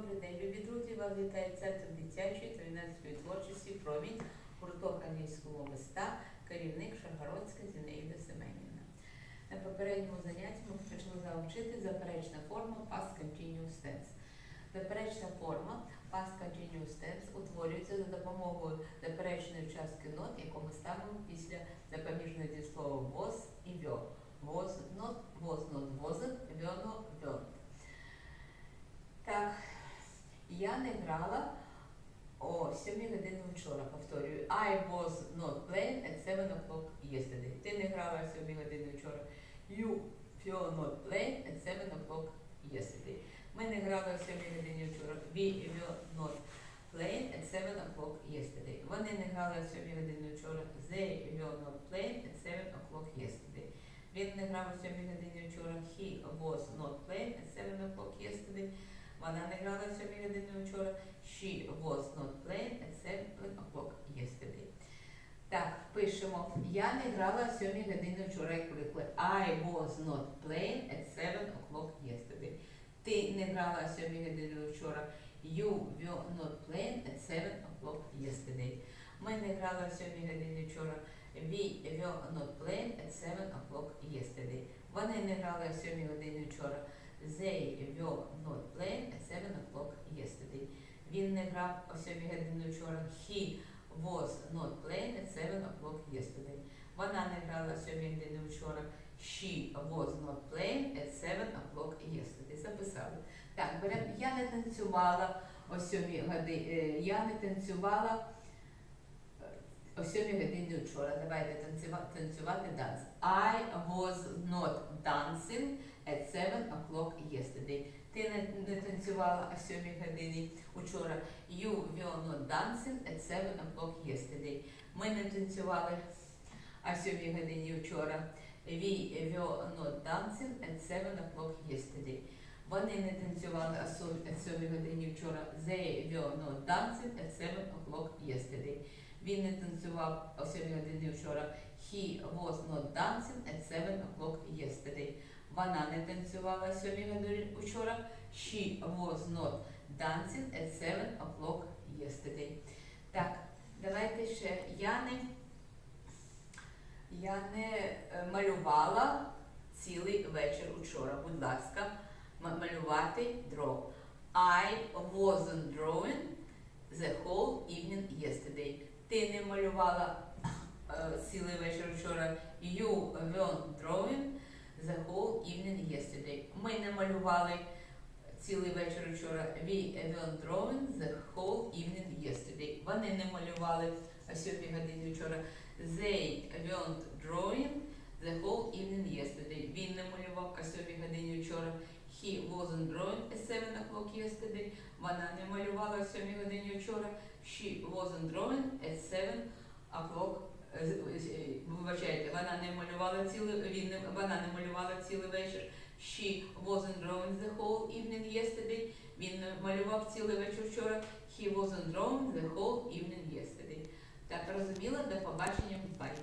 Добрий день, любі друзі. Вас вітає центр дитячої та юнацької творчості Промінь, гурток англійської мови ста, керівник Шаргородська Зінаїда Семенівна. На попередньому занятті ми почали завчити заперечна форма past continuous tense. Заперечна форма past continuous tense утворюється за допомогою заперечної частки not, яку ми ставимо після запоміжного дієслова was і were. Was not, was not, wasn't, were not, weren't. Так, я не грала о 7 годині вчора, повторюю. I was not playing at 7 o'clock yesterday. Ти не грала о 7 годині вчора. You were not playing at 7 o'clock yesterday. Ми не грали о 7 годині вчора. We were not playing at 7 o'clock yesterday. Вони не грали о 7 годині вчора. They were not playing at 7 o'clock yesterday. Він не грав о 7 годині вчора. He was not playing at 7 o'clock yesterday. Вона не грала о 7 годині вчора. She was not playing at 7 o'clock yesterday. Так, пишемо. Я не грала о 7 годині вчора, як приклад. I was not playing at 7 o'clock yesterday. Ти не грала о 7 годині вчора. You were not playing at 7 o'clock yesterday. Ми не грали о 7 годині вчора. We were not playing at 7 o'clock yesterday. Вони не грали о 7 годині вчора. They were not playing at 7 o'clock yesterday. Він не грав о 7 годині вчора. He was not playing at 7 o'clock yesterday. Вона не грала о 7 годині вчора. She was not playing at 7 o'clock yesterday. Записали. Так. Я не танцювала о 7 годині. Я не танцювала о 7 годині вчора. Давайте танцювати, танцювати данс. I was not dancing at 7 o'clock yesterday. Ти не, не танцювала о 7 годині вчора. You were not dancing at 7 o'clock yesterday. Ми не танцювали о 7 годині вчора. We were not dancing at 7 o'clock yesterday. Вони не танцювали о 7 годині вчора. They were not dancing at 7 o'clock yesterday. Він не танцював о 7 годині вчора. He was not dancing at 7 o'clock yesterday. Вона не танцювала о 7 годині вчора. She was not dancing at 7 o'clock yesterday. Так, давайте ще. Я не, я не е, малювала цілий вечір учора. Будь ласка, малювати draw. I wasn't drawing the whole evening yesterday. Ти не малювала е, цілий вечір вчора. You weren't drawing the whole evening yesterday. Ми не малювали цілий вечір вчора. We weren't drawing the whole evening yesterday. Вони не малювали о 7 годині вчора. They weren't drawing the whole evening yesterday. Він не малював о 7 годині. He wasn't drawing at 7 o'clock yesterday. Вона не малювала о 7 годині вчора. She wasn't drawing at 7 o'clock. е, з- е, Вибачайте, вона не малювала цілий, він не, вона не малювала цілий вечір. She wasn't drawing the whole evening yesterday. Він малював цілий вечір вчора. He wasn't drawing the whole evening yesterday. Так, розуміла? До побачення. Bye.